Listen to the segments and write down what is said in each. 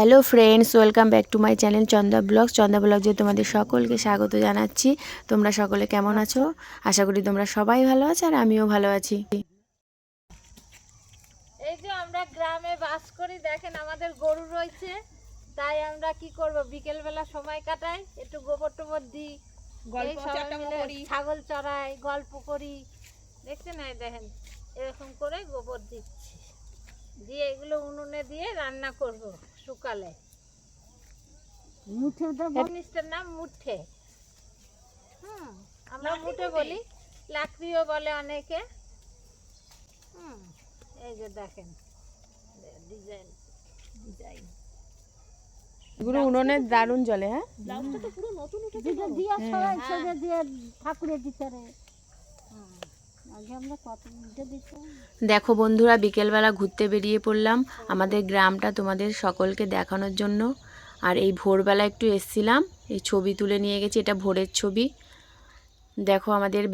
Hello friends welcome back to my channel Chanda blog Chanda blog যে তোমাদের সকলকে স্বাগত জানাচ্ছি। তোমরা সকলে কেমন আছো? আশা করি তোমরা সবাই ভালো আছো আর আমিও ভালো আছি। এই যে আমরা গ্রামে বাস করি দেখেন আমাদের গরু রয়েছে। তাই আমরা কি করব? বিকেল বেলা সময় কাটাই একটু গোবর টোবর দিই ছাগল চড়াই গল্প করি। দেখছেন? এই দেখেন এরকম করে গোবর দিচ্ছি। দিয়ে এগুলো উনুনে দিয়ে রান্না করব। শুকালে। মুঠে জিনিসটার নাম মুঠে। হুম আমরা মুঠে বলি। লাকড়িও বলে অনেকে। হুম এই যে দেখেন ডিজাইন ডিজাইন। এগুলো উনুনে দারুণ জলে হ্যাঁ? যেটা দিয়া সবাই সেটা দিয়ে ঠাকুরের দিতে রে দেখো বন্ধুরা, বিকেলবেলা ঘুরতে বেরিয়ে পড়লাম। আমাদের গ্রামটা তোমাদের সকলকে দেখানোর জন্য। আর এই ভোরবেলা একটু এসছিলাম, এই ছবি তুলে নিয়ে গেছি, এটা ভোরের ছবি। দেখো আমাদের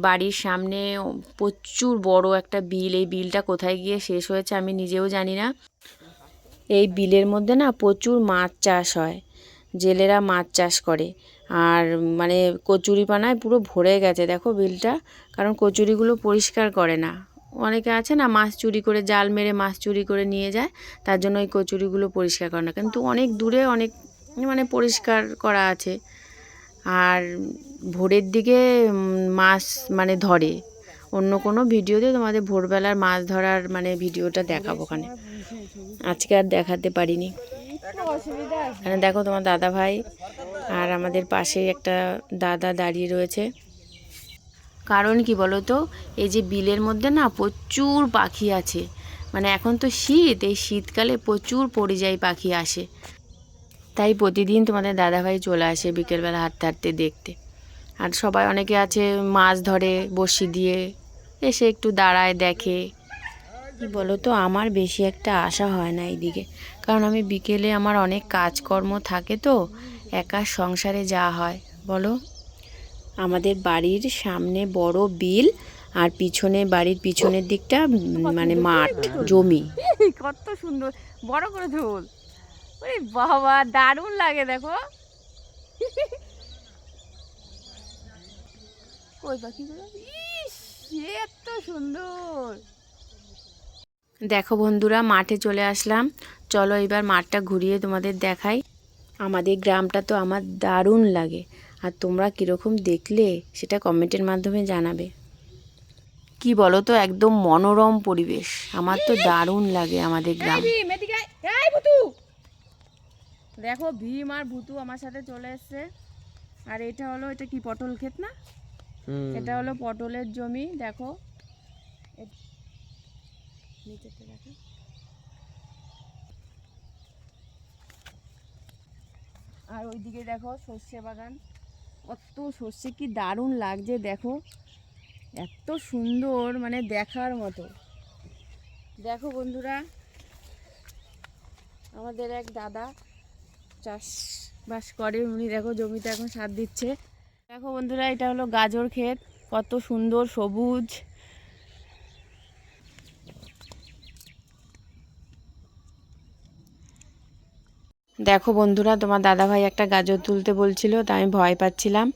বাড়ির সামনে প্রচুর বড় একটা বিল। এই বিলটা কোথায় গিয়ে শেষ হয়েছে আমি নিজেও জানি না। এই বিলের মধ্যে না প্রচুর মাছ চাষ হয়। জেলেরা মাছ চাষ করে। আর মানে কচুরিপানায় পুরো ভরে গেছে, দেখো বিলটা। কারণ কচুরিগুলো পরিষ্কার করে না। অনেকে আছে না, মাছ চুরি করে, জাল মেরে মাছ চুরি করে নিয়ে যায়, তার জন্য ওই কচুরিগুলো পরিষ্কার করে না। কিন্তু অনেক দূরে অনেক মানে পরিষ্কার করা আছে। আর ভোরের দিকে মাছ মানে ধরে। অন্য কোনো ভিডিওতে তোমাদের ভোরবেলার মাছ ধরার মানে ভিডিওটা দেখাবো ওখানে। আজকে আর দেখাতে পারিনি। এখানে দেখো তোমার দাদা ভাই আর আমাদের পাশেই একটা দাদা দাঁড়িয়ে রয়েছে। কারণ কি বলো তো? এই যে বিলের মধ্যে না প্রচুর পাখি আছে। মানে এখন তো শীত এই শীতকালে প্রচুর পরিযায়ী পাখি আসে। তাই প্রতিদিন তোমাদের দাদাভাই চলে আসে বিকেলবেলা হাঁটতে হাঁটতে দেখতে। আর সবাই অনেকে আছে মাছ ধরে বড়শি দিয়ে এসে একটু দাঁড়ায় দেখে। কি বলো তো আমার বেশি একটা আশা হয় না এইদিকে। কারণ আমি বিকেলে আমার অনেক কাজকর্ম থাকে তো একা সংসারে যা হয় বলো? আমাদের বাড়ির সামনে বড় বিল আর পিছনে বাড়ির পিছনের দিকটা মানে মাঠ জমি। কত সুন্দর বড় করে ঝোল। ওরে বাবা দারুণ লাগে দেখো। ওই পাখিগুলো ইস এত সুন্দর। দেখো বন্ধুরা মাঠে চলে আসলাম। চলো এবার মাঠটা ঘুরিয়ে তোমাদের দেখাই। আমাদের গ্রামটা তো আমার দারুণ লাগে। আর তোমরা কীরকম দেখলে সেটা কমেন্টের মাধ্যমে জানাবে। কি বলো তো একদম মনোরম পরিবেশ। আমার তো দারুণ লাগে আমাদের গ্রাম। দেখো ভীম আর ভুতু আমার সাথে চলে এসছে। আর এটা হলো এটা কি পটল ক্ষেত না? এটা হলো পটলের জমি দেখো। নিচেতে দেখো আর ওইদিকে দেখো সর্ষে বাগান। কত সর্ষে, কি দারুণ লাগছে দেখো। এত সুন্দর মানে দেখার মতো। দেখো বন্ধুরা, আমাদের এক দাদা চাষবাস করে, উনি দেখো জমিতে এখন সার দিচ্ছে। দেখো বন্ধুরা, এটা হলো গাজর ক্ষেত। কত সুন্দর, সবুজ। দেখো বন্ধুরা, তোমার দাদাভাই একটা গাজর তুলতে বলছিল, তা আমি ভয় পাচ্ছিলাম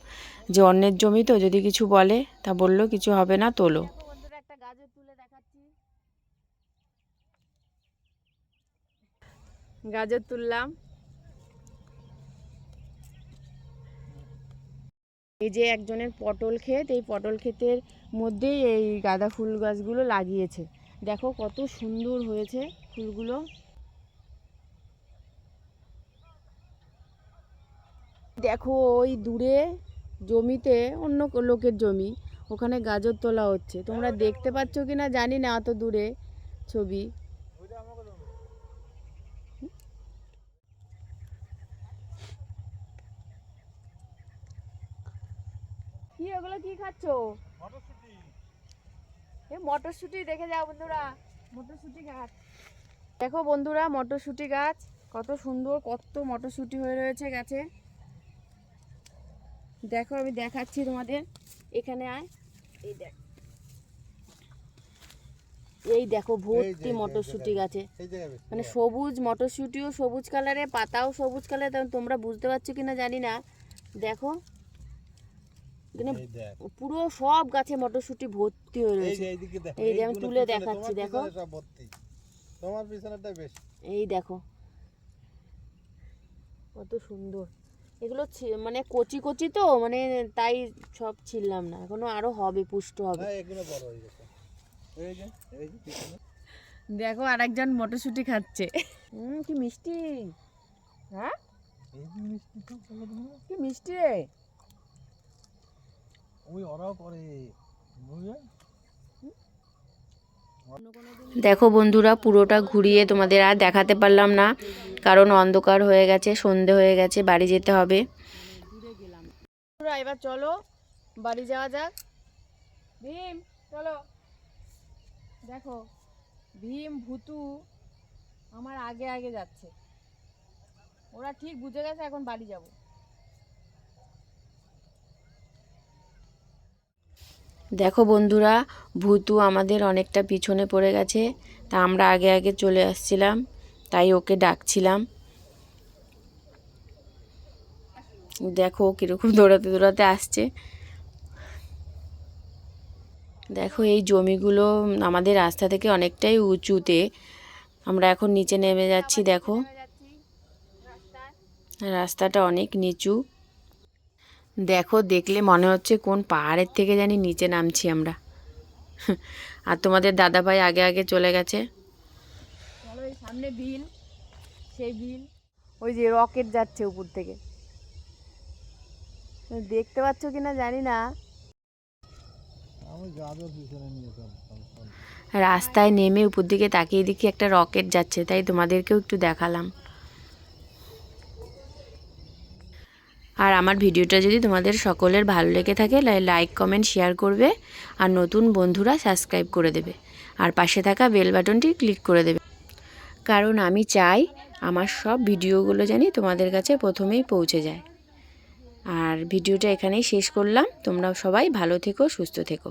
যে অন্যের জমি তো, যদি কিছু বলে, তা বলল কিছু হবে না, তোলো। গাজর তুলে গাজর তুললাম। এই যে একজনের পটল ক্ষেত, এই পটল ক্ষেতের মধ্যেই এই গাঁদা ফুল গাছগুলো লাগিয়েছে। দেখো কত সুন্দর হয়েছে ফুলগুলো। দেখো ওই দূরে জমিতে অন্য লোকের জমি ওখানে গাজর তোলা হচ্ছে। তোমরা দেখতে পাচ্ছ কি না জানি না অত দূরে ছবি। কি ওগুলো কি খাচ্ছ? এ মটরশুঁটি দেখে যাও বন্ধুরা। মটরশুঁটি গাছ। দেখো বন্ধুরা মটরশুঁটি গাছ কত সুন্দর কত মটরশুঁটি হয়ে রয়েছে গাছে। দেখো আমি দেখাচ্ছি তোমাদের। এখানে আয়। এই দেখ। এই দেখো ভর্তি মটরশুঁটি গাছে। মানে সবুজ মটরশুঁটিও সবুজ কালারে পাতাও সবুজ কালারে তোমরা বুঝতে পারছ কিনা জানি না। দেখো এখানে পুরো সব গাছে মটরশুঁটি ভর্তি হয়ে রয়েছে। এই যে আমি তুলে দেখাচ্ছি, দেখো। তোমার পিছনেটা বেশি। এই দেখো কত সুন্দর। এগুলো ছি- মানে কচি কচি তো মানে তাই সব ছিললাম না। এখনও আরও হবে পুষ্ট হবে। না এগুলো বড় হয়ে দেখো আরেকজন মটরশুঁটি খাচ্ছে। হুম কি মিষ্টি। হ্যাঁ? কি মিষ্টি রে। ওই ওরাও করে। বুঝলে? দেখো বন্ধুরা, পুরোটা ঘুরিয়ে তোমাদের আর দেখাতে পারলাম না, কারণ অন্ধকার হয়ে গেছে, সন্ধে হয়ে গেছে, বাড়ি যেতে হবে। এবার চলো, বাড়ি যাওয়া যাক। ভীম, চলো। দেখো, ভীম, ভুতু আমার আগে আগে যাচ্ছে। ওরা ঠিক বুঝে গেছে, এখন বাড়ি যাব। দেখো বন্ধুরা, ভূতু আমাদের অনেকটা পিছনে পড়ে গেছে, তা আমরা আগে আগে চলে আসছিলাম, তাই ওকে ডাকছিলাম। দেখো কীরকম দৌড়াতে দৌড়াতে আসছে। দেখো এই জমিগুলো আমাদের রাস্তা থেকে অনেকটাই উঁচুতে, আমরা এখন নিচে নেমে যাচ্ছি, দেখো। রাস্তাটা অনেক নিচু। দেখো দেখলে মনে হচ্ছে কোন পাহাড়ের থেকে জানি নিচে নামছি আমরা। আর তোমাদের দাদাভাই আগে আগে চলে গেছে। সামনে বিল সেই বিল। ওই যে রকেট যাচ্ছে উপর থেকে। দেখতে পাচ্ছ কিনা জানি না। নিয়ে চলতাম রাস্তায় নেমে উপর দিকে তাকিয়ে দেখি একটা রকেট যাচ্ছে তাই তোমাদেরকেও একটু দেখালাম। আর আমার ভিডিওটা যদি তোমাদের সকলের ভালো লেগে থাকে লাইক কমেন্ট শেয়ার করবে আর নতুন বন্ধুরা সাবস্ক্রাইব করে দেবে। আর পাশে থাকা বেল বাটনটি ক্লিক করে দেবে। কারণ আমি চাই আমার সব ভিডিওগুলো জানি তোমাদের কাছে প্রথমেই পৌঁছে যায়। আর ভিডিওটা এখানেই শেষ করলাম। তোমরা সবাই ভালো থেকো, সুস্থ থেকো।